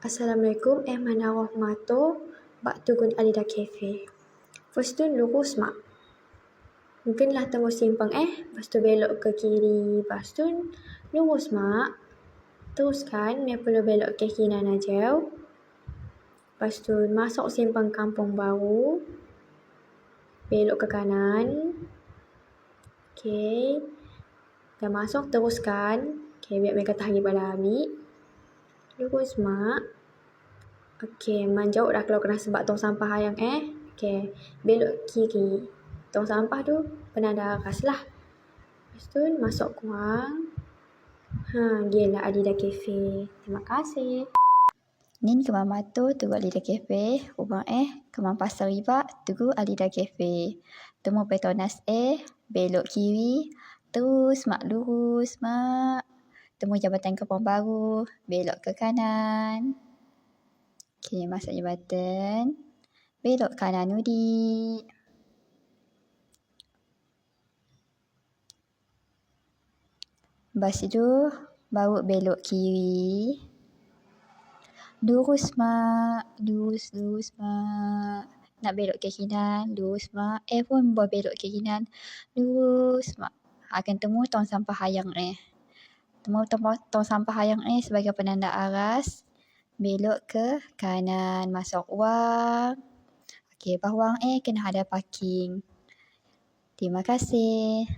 Assalamualaikum. Eh mana rahmato. Bak tugun Alida Cafe. First tu lurus mak. Mungkinlah temu simpang eh. Lepas tu belok ke kiri. Lepas tu lurus mak. Teruskan. Dia perlu belok ke kanan aja. Lepas tu masuk simpang kampung baru. Belok ke kanan. Okey. Dah masuk teruskan. Okey, biar mereka tahan pada ambil. Lurus mak. Okey, manjau dah keluar kena sebab tong sampah ayang eh. Okey, belok kiri. Tong sampah tu penanda aras lah. Lepas tu masuk kurang. Ha, gila Adida Cafe. Terima kasih. Nin ke Mama tu tunggu Alida Cafe. Rumah eh ke Pasar Riba tunggu Alida Cafe. Temu Petronas eh belok kiri. Terus mak lurus mak. Temu Jabatan Kampung Baru. Belok ke kanan. Okey, masuk jabatan. Belok kanan Udi. Lepas tu baru belok kiri. Lurus mak. Lurus, lurus mak. Nak belok ke kanan. Lurus mak. Eh pun boleh belok ke kanan. Lurus mak. Akan temu tong sampah hayang eh. Temu tong, tong sampah hayang eh sebagai penanda aras. Belok ke kanan. Masuk wang. Okey, bawang eh kena ada parking. Terima kasih.